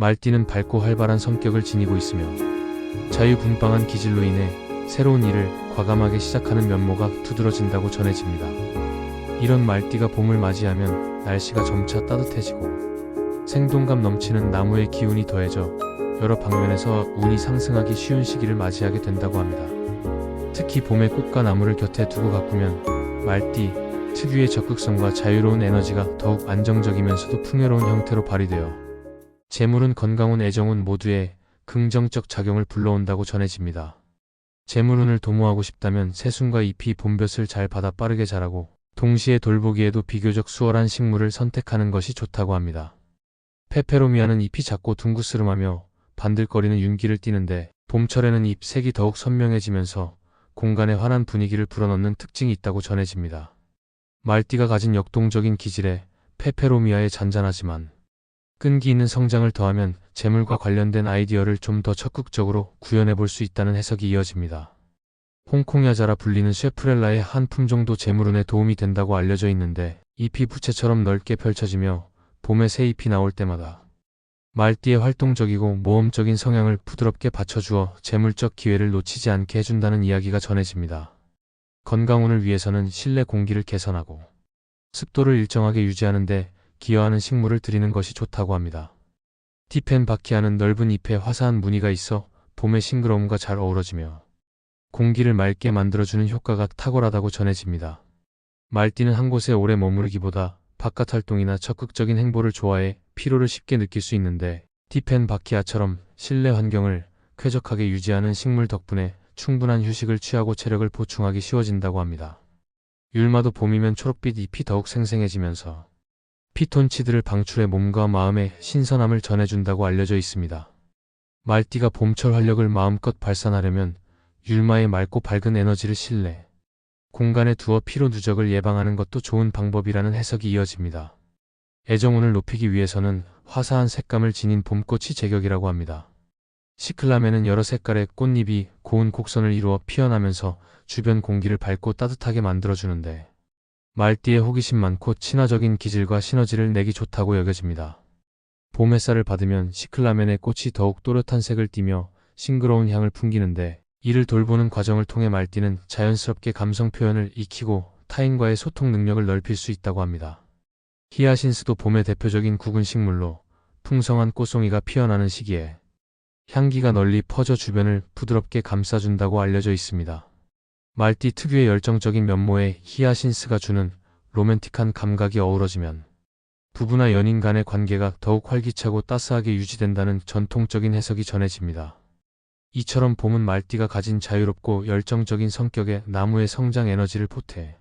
말띠는 밝고 활발한 성격을 지니고 있으며 자유분방한 기질로 인해 새로운 일을 과감하게 시작하는 면모가 두드러진다고 전해집니다. 이런 말띠가 봄을 맞이하면 날씨가 점차 따뜻해지고 생동감 넘치는 나무의 기운이 더해져 여러 방면에서 운이 상승하기 쉬운 시기를 맞이하게 된다고 합니다. 특히 봄에 꽃과 나무를 곁에 두고 가꾸면 말띠 특유의 적극성과 자유로운 에너지가 더욱 안정적이면서도 풍요로운 형태로 발휘되어 재물은 건강운 애정운 모두에 긍정적 작용을 불러온다고 전해집니다. 재물운을 도모하고 싶다면 새순과 잎이 봄볕을 잘 받아 빠르게 자라고 동시에 돌보기에도 비교적 수월한 식물을 선택하는 것이 좋다고 합니다. 페페로미아는 잎이 작고 둥그스름하며 반들거리는 윤기를 띠는데 봄철에는 잎 색이 더욱 선명해지면서 공간에 환한 분위기를 불어넣는 특징이 있다고 전해집니다. 말띠가 가진 역동적인 기질에 페페로미아의 잔잔하지만 끈기 있는 성장을 더하면 재물과 관련된 아이디어를 좀 더 적극적으로 구현해 볼 수 있다는 해석이 이어집니다. 홍콩 야자라 불리는 쉐프렐라의 한 품종도 재물운에 도움이 된다고 알려져 있는데 잎이 부채처럼 넓게 펼쳐지며 봄에 새 잎이 나올 때마다 말띠의 활동적이고 모험적인 성향을 부드럽게 받쳐주어 재물적 기회를 놓치지 않게 해준다는 이야기가 전해집니다. 건강운을 위해서는 실내 공기를 개선하고 습도를 일정하게 유지하는데 기여하는 식물을 들이는 것이 좋다고 합니다. 티펜 바키아는 넓은 잎에 화사한 무늬가 있어 봄의 싱그러움과 잘 어우러지며 공기를 맑게 만들어주는 효과가 탁월하다고 전해집니다. 말띠는 한 곳에 오래 머무르기보다 바깥 활동이나 적극적인 행보를 좋아해 피로를 쉽게 느낄 수 있는데 티펜 바키아처럼 실내 환경을 쾌적하게 유지하는 식물 덕분에 충분한 휴식을 취하고 체력을 보충하기 쉬워진다고 합니다. 율마도 봄이면 초록빛 잎이 더욱 생생해지면서 피톤치드를 방출해 몸과 마음에 신선함을 전해준다고 알려져 있습니다. 말띠가 봄철 활력을 마음껏 발산하려면 율마의 맑고 밝은 에너지를 실내, 공간에 두어 피로 누적을 예방하는 것도 좋은 방법이라는 해석이 이어집니다. 애정운을 높이기 위해서는 화사한 색감을 지닌 봄꽃이 제격이라고 합니다. 시클라멘은 여러 색깔의 꽃잎이 고운 곡선을 이루어 피어나면서 주변 공기를 밝고 따뜻하게 만들어주는데 말띠의 호기심 많고 친화적인 기질과 시너지를 내기 좋다고 여겨집니다. 봄 햇살을 받으면 시클라멘의 꽃이 더욱 또렷한 색을 띠며 싱그러운 향을 풍기는데 이를 돌보는 과정을 통해 말띠는 자연스럽게 감성 표현을 익히고 타인과의 소통 능력을 넓힐 수 있다고 합니다. 히아신스도 봄의 대표적인 국은 식물로 풍성한 꽃송이가 피어나는 시기에 향기가 널리 퍼져 주변을 부드럽게 감싸준다고 알려져 있습니다. 말띠 특유의 열정적인 면모에 히아신스가 주는 로맨틱한 감각이 어우러지면 부부나 연인 간의 관계가 더욱 활기차고 따스하게 유지된다는 전통적인 해석이 전해집니다. 이처럼 봄은 말띠가 가진 자유롭고 열정적인 성격에 나무의 성장 에너지를 보태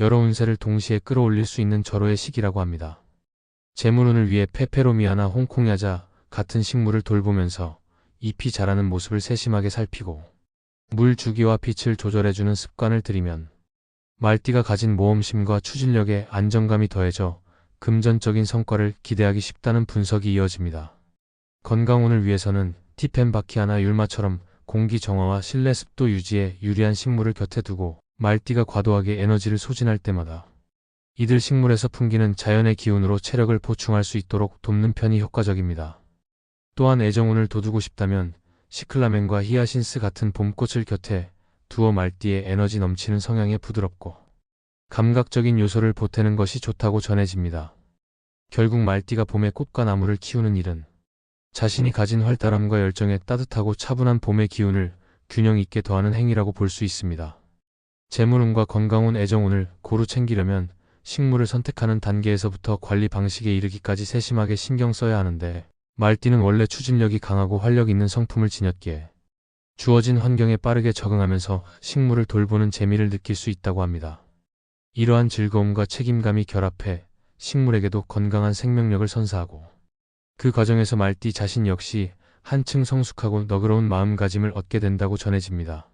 여러 운세를 동시에 끌어올릴 수 있는 절호의 시기라고 합니다. 재물운을 위해 페페로미아나 홍콩야자 같은 식물을 돌보면서 잎이 자라는 모습을 세심하게 살피고 물 주기와 빛을 조절해주는 습관을 들이면 말띠가 가진 모험심과 추진력에 안정감이 더해져 금전적인 성과를 기대하기 쉽다는 분석이 이어집니다. 건강운을 위해서는 티펜바키아나 율마처럼 공기 정화와 실내 습도 유지에 유리한 식물을 곁에 두고 말띠가 과도하게 에너지를 소진할 때마다 이들 식물에서 풍기는 자연의 기운으로 체력을 보충할 수 있도록 돕는 편이 효과적입니다. 또한 애정운을 돋우고 싶다면 시클라멘과 히아신스 같은 봄꽃을 곁에 두어 말띠의 에너지 넘치는 성향에 부드럽고 감각적인 요소를 보태는 것이 좋다고 전해집니다. 결국 말띠가 봄에 꽃과 나무를 키우는 일은 자신이 가진 활달함과 열정에 따뜻하고 차분한 봄의 기운을 균형 있게 더하는 행위라고 볼 수 있습니다. 재물운과 건강운 애정운을 고루 챙기려면 식물을 선택하는 단계에서부터 관리 방식에 이르기까지 세심하게 신경 써야 하는데 말띠는 원래 추진력이 강하고 활력 있는 성품을 지녔기에 주어진 환경에 빠르게 적응하면서 식물을 돌보는 재미를 느낄 수 있다고 합니다. 이러한 즐거움과 책임감이 결합해 식물에게도 건강한 생명력을 선사하고 그 과정에서 말띠 자신 역시 한층 성숙하고 너그러운 마음가짐을 얻게 된다고 전해집니다.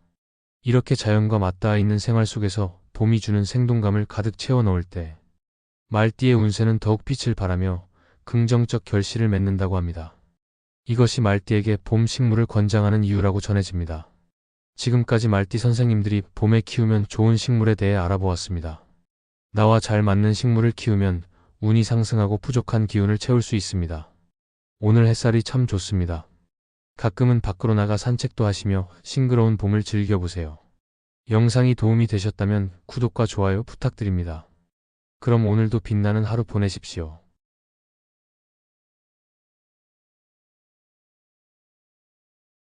이렇게 자연과 맞닿아 있는 생활 속에서 봄이 주는 생동감을 가득 채워 넣을 때 말띠의 운세는 더욱 빛을 발하며 긍정적 결실을 맺는다고 합니다. 이것이 말띠에게 봄 식물을 권장하는 이유라고 전해집니다. 지금까지 말띠 선생님들이 봄에 키우면 좋은 식물에 대해 알아보았습니다. 나와 잘 맞는 식물을 키우면 운이 상승하고 부족한 기운을 채울 수 있습니다. 오늘 햇살이 참 좋습니다. 가끔은 밖으로 나가 산책도 하시며 싱그러운 봄을 즐겨보세요. 영상이 도움이 되셨다면 구독과 좋아요 부탁드립니다. 그럼 오늘도 빛나는 하루 보내십시오.